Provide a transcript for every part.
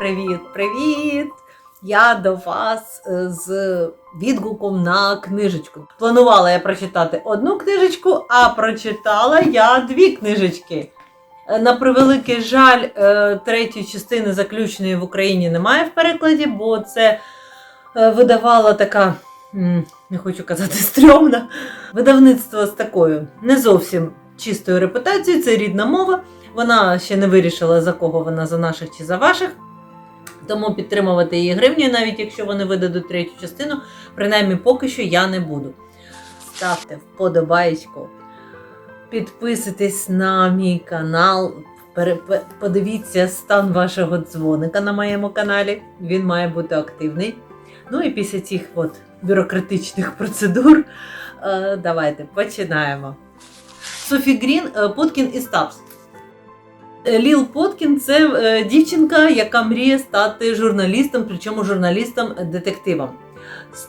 Привіт, привіт! Я до вас е, з відгуком на книжечку. Планувала я прочитати одну книжечку, а прочитала я дві книжечки. Е, На превеликий жаль, е, третьої частини заключеної в Україні немає в перекладі, бо це видавала така, не хочу казати, стрьомна, видавництво з такою не зовсім чистою репутацією, це рідна мова. Вона ще не вирішила, за кого вона, за наших чи за ваших. Тому підтримувати її гривню, навіть якщо вони видадуть третю частину, принаймні поки що я не буду. Ставте вподобайку, підписуйтесь на мій канал, подивіться стан вашого дзвоника на моєму каналі. Він має бути активний. Ну і після цих от бюрократичних процедур е, давайте починаємо. Софі Грін, е, Путкін і Стапс. Е, Ліл Поткін це е, дівчинка, яка мріє стати журналістом, причому журналістом-детективом.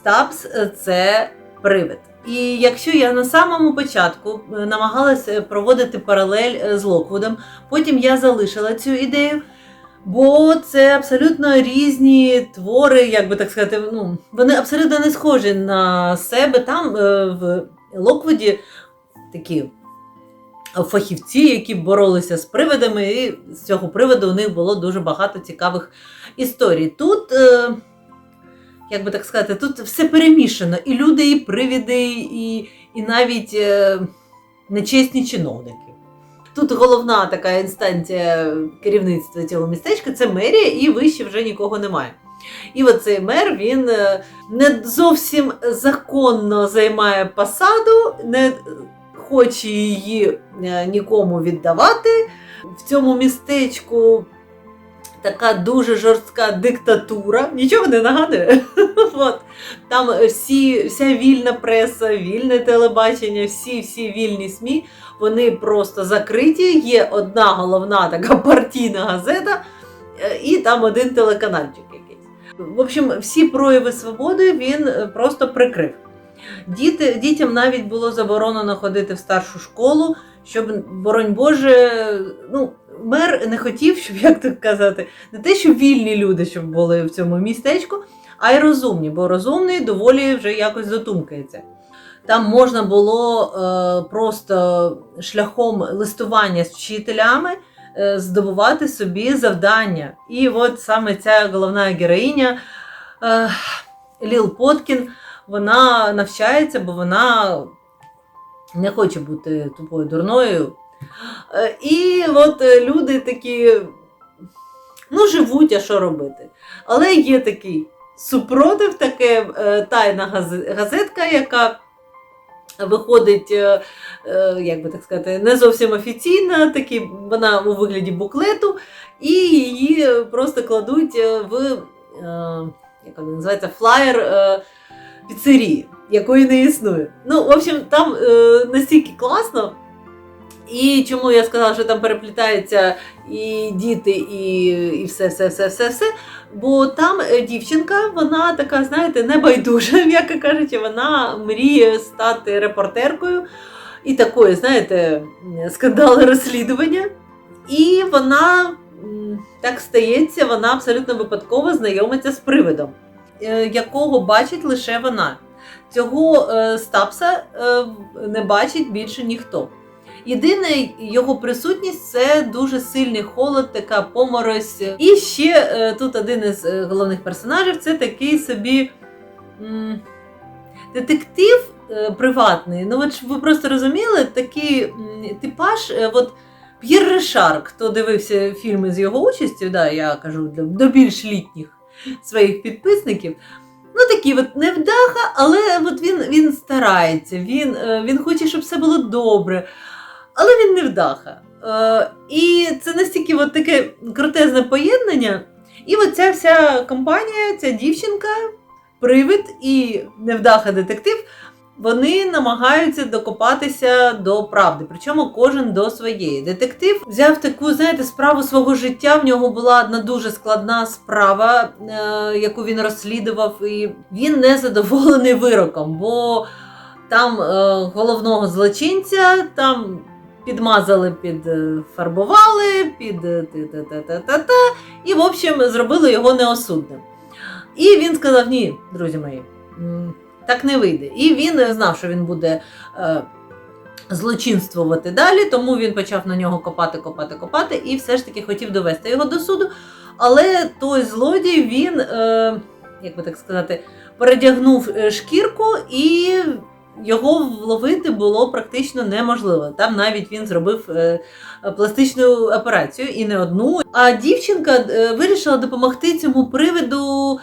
Е, це привид. І якщо я на самому початку намагалася проводити паралель з Локвудом, потім я залишила цю ідею, бо це абсолютно різні твори, як би так сказати, ну, вони абсолютно не схожі на себе. Там в Локвуді такі фахівці, які боролися з привидами, і з цього приводу у них було дуже багато цікавих історій. Тут, е, як би так сказати, тут все перемішано. І люди, і привіди, і, і навіть е, нечесні чиновники. Тут головна така інстанція керівництва цього містечка це мерія, і вище вже нікого немає. І оцей мер він е, не зовсім законно займає посаду, не хоче її е, нікому віддавати. В цьому містечку така дуже жорстка диктатура. Нічого не нагадує. От. Там всі, вся вільна преса, вільне телебачення, всі всі вільні СМІ, вони просто закриті. Є одна головна така партійна газета, е, і там один телеканальчик якийсь. В общем, всі прояви свободи він просто прикрив. Діти, дітям навіть було заборонено ходити в старшу школу, щоб, боронь Боже, ну, мер не хотів, щоб як так казати, не те, що вільні люди, щоб були в цьому містечку, а й розумні, бо розумний доволі вже якось дотумкається. Там можна було е, просто шляхом листування з вчителями е, здобувати собі завдання. І от саме ця головна героїня е, Ліл Поткін вона навчається, бо вона не хоче бути тупою дурною. Е, І от е, люди такі, ну, живуть, а що робити. Але є такий супротив, таке е, тайна газетка, яка виходить, як би так сказати, не зовсім офіційна, такі, вона у вигляді буклету, і її просто кладуть в як вона називається, флаєр. Піцерії, якої не існує. Ну, в общем, там е, настільки класно. І чому я сказала, що там переплітаються і діти, і, і все, все, все, все, все. Бо там е, дівчинка, вона така, знаєте, небайдужа, м'яко кажучи, вона мріє стати репортеркою і такої, знаєте, скандали розслідування. І вона так стається, вона абсолютно випадково знайомиться з привидом якого бачить лише вона. Цього е, Стапса е, не бачить більше ніхто. Єдина його присутність це дуже сильний холод, така поморозь. І ще е, тут один із е, головних персонажів це такий собі м, детектив е, приватний. Ну, от ви просто розуміли, такий м, типаж. Е, от, П'єр Решар, хто дивився фільми з його участю, да, я кажу до більш літніх своїх підписників. Ну, такий от невдаха, але от він, він старається, він, е, він хоче, щоб все було добре, але він невдаха. Е, І це настільки от таке крутезне поєднання. І от ця вся компанія, ця дівчинка, привид і невдаха детектив, вони намагаються докопатися до правди, причому кожен до своєї. Детектив взяв таку, знаєте, справу свого життя. В нього була одна дуже складна справа, е, яку він розслідував, і він не задоволений вироком, бо там е, головного злочинця там підмазали, підфарбували, під е, та-та-та-та-та, і, в общем, зробили його неосудним. І він сказав: ні, друзі мої, так не вийде. І він е, знав, що він буде. Е, Злочинствувати далі, тому він почав на нього копати, копати, копати, і все ж таки хотів довести його до суду. Але той злодій він, е, як би так сказати, передягнув е, шкірку, і його вловити було практично неможливо. Там навіть він зробив е, пластичну операцію і не одну. А дівчинка е, вирішила допомогти цьому привиду,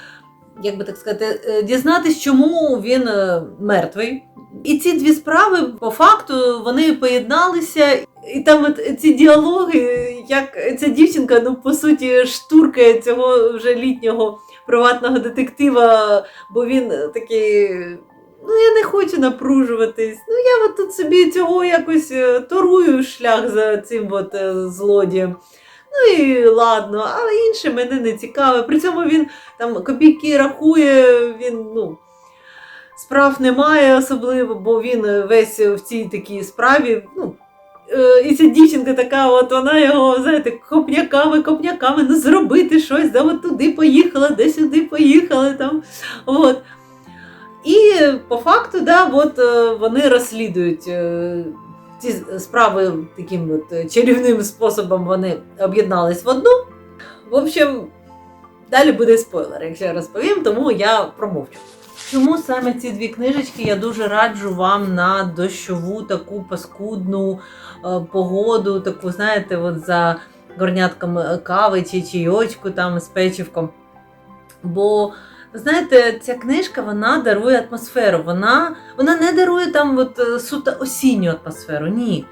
як би так сказати, е, дізнатись, чому він е, мертвий. І ці дві справи по факту вони поєдналися. І там от ці діалоги, як ця дівчинка, ну по суті, штуркає цього вже літнього приватного детектива, бо він такий. Ну, я не хочу напружуватись. Ну, я от тут собі цього якось е, торую шлях за цим от злодієм. Ну і ладно, а інше мене не цікаве. При цьому він там копійки рахує, він, ну. Справ немає особливо, бо він весь в цій такій справі. Ну, е, і ця дівчинка така, от вона його, знаєте, копняками, копняками, ну зробити щось, да, от туди поїхала, де сюди поїхала. там, от. І по факту, да, от, е, вони розслідують е, ці справи таким от е, чарівним способом вони об'єднались в одну. В общем, далі буде спойлер, якщо я розповім, тому я промовчу. Чому саме ці дві книжечки я дуже раджу вам на дощову таку паскудну е, погоду, таку, знаєте, от за горнятком е, кави чи чайочку там з печивком. Бо, знаєте, ця книжка вона дарує атмосферу. Вона, вона не дарує там от, е, суто осінню атмосферу, ні.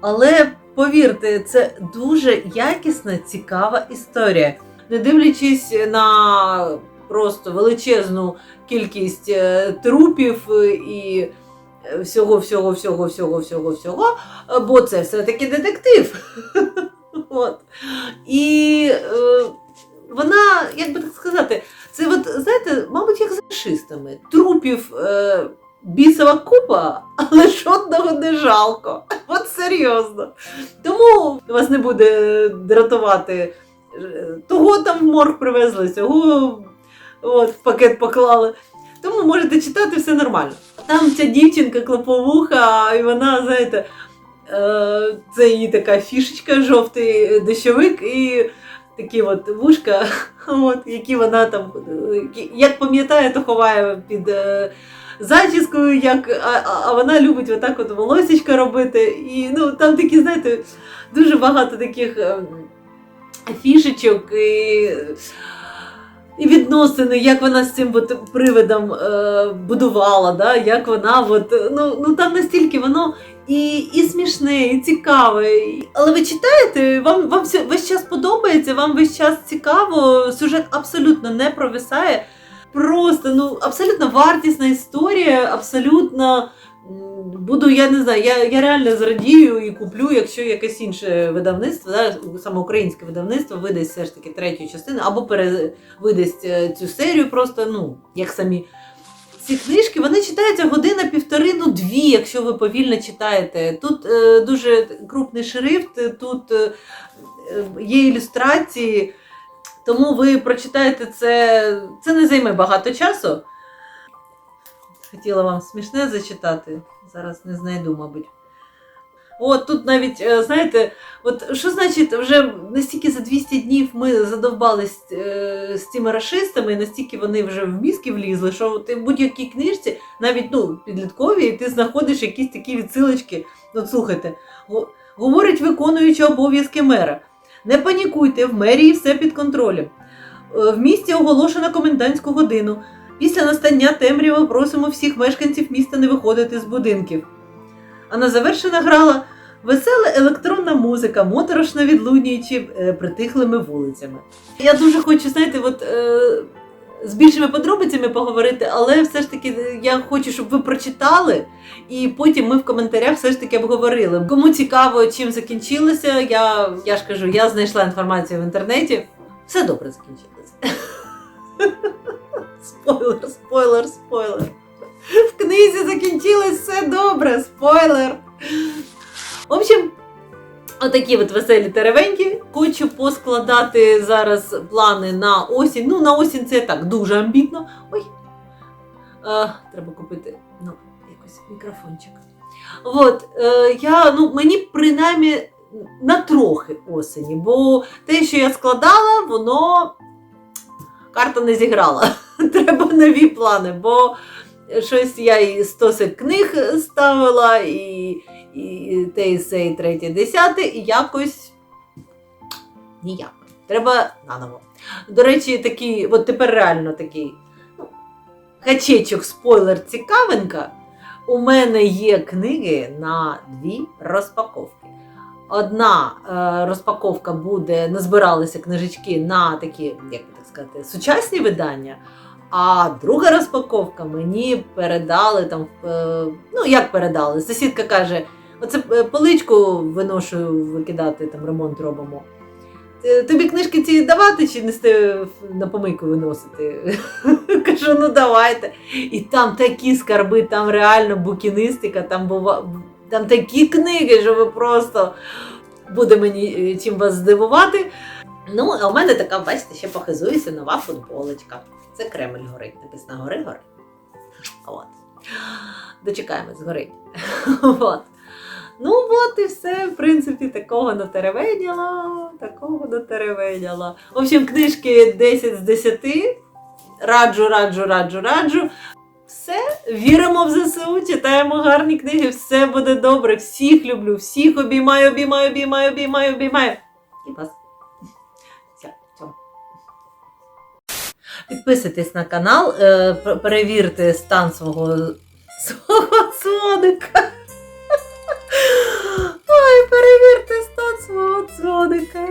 Але повірте, це дуже якісна, цікава історія. Не дивлячись на просто величезну кількість е, трупів і е, всього, всього, всього, всього, всього, всього, бо це все-таки детектив. От. І вона, як би так сказати, це, от, знаєте, мабуть, як з расистами. Трупів е, бісова купа, але жодного не жалко. От серйозно. Тому вас не буде дратувати. е, Того там в морг привезли, цього от, в пакет поклали. Тому можете читати все нормально. Там ця дівчинка клоповуха, і вона, знаєте, е, це її така фішечка, жовтий дощовик і такі от вушка, от, які вона там, е, як пам'ятає, то ховає під е, зачіскою, як, а, а- вона любить отак от волосічка робити. І ну, там такі, знаєте, дуже багато таких ем, фішечок. І, і відносини, як вона з цим от привидом е, будувала, да? як вона от, ну, ну там настільки воно і, і смішне, і цікаве. Але ви читаєте, вам, вам весь час подобається, вам весь час цікаво, сюжет абсолютно не провисає. Просто ну, абсолютно вартісна історія, абсолютно. Буду, я не знаю, я, я реально зрадію і куплю, якщо якесь інше видавництво, да, саме українське видавництво видасть все ж таки третю частину, або пере, видасть е, цю серію просто, ну, як самі. Ці книжки вони читаються година, півтори, ну дві, якщо ви повільно читаєте. Тут е, дуже крупний шрифт, тут е, е, є ілюстрації, тому ви прочитаєте це. Це не займе багато часу. Хотіла вам смішне зачитати, зараз не знайду, мабуть. От тут навіть, е, знаєте, от що значить, вже настільки за 200 днів ми задовбались е, з цими расистами, настільки вони вже в мізки влізли, що ти в будь-якій книжці, навіть ну, підлітковій, ти знаходиш якісь такі відсилочки. От слухайте, говорить виконуючи обов'язки мера. Не панікуйте, в мерії все під контролем. Е, В місті оголошено комендантську годину. Після настання темряви просимо всіх мешканців міста не виходити з будинків. А на завершення грала весела електронна музика, моторошно відлунюючи е, притихлими вулицями. Я дуже хочу, знаєте, от, е, з більшими подробицями поговорити, але все ж таки е, я хочу, щоб ви прочитали, і потім ми в коментарях все ж таки обговорили. Кому цікаво, чим закінчилося, я, я ж кажу, я знайшла інформацію в інтернеті. Все добре закінчилося. Спойлер, спойлер, спойлер. В книзі закінчилось все добре, спойлер. В общем, Отакі от веселі теревенькі. Хочу поскладати зараз плани на осінь. Ну, на осінь це так дуже амбітно. Ой. Е, треба купити ну, якось мікрофончик. От, е, я, ну, мені принаймні на трохи осені, бо те, що я складала, воно карта не зіграла. Треба нові плани, бо щось я і стосик книг ставила, і, і те, і се, і третє, десяте, і якось ніяк. Треба наново. До речі, такий, от тепер реально такий ну, качечок, спойлер, цікавинка. У мене є книги на дві розпаковки. Одна е, розпаковка буде, назбиралися книжечки на такі, як би так сказати, сучасні видання. А друга розпаковка мені передали там, е, ну як передали? Сусідка каже: оце е, поличку виношую викидати, там ремонт робимо. Тобі книжки ці давати чи нести на помийку виносити? Кажу, ну давайте. І там такі скарби, там реально букіністика, там бува... там такі книги, що ви просто буде мені е, чим вас здивувати. Ну, а у мене така, бачите, ще похизується нова футболочка. Це Кремль горить. Написано гори гори. От. Дочекаємось, горить. От. Ну, от і все, в принципі, такого натеревеняла, такого натеревеняла. В общем, книжки 10 з 10. Раджу, раджу, раджу, раджу. Все, віримо в ЗСУ, читаємо гарні книги, все буде добре. Всіх люблю, всіх обіймаю, обіймаю, обіймаю, обіймаю, обіймаю. І вас. Підписуйтесь на канал, е, перевірте стан свого, свого дзвоника. Ой, перевірте стан свого дзвоника.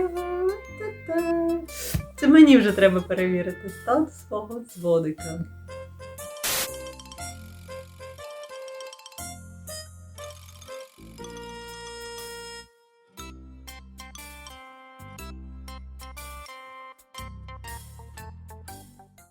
Це мені вже треба перевірити стан свого дзвоника.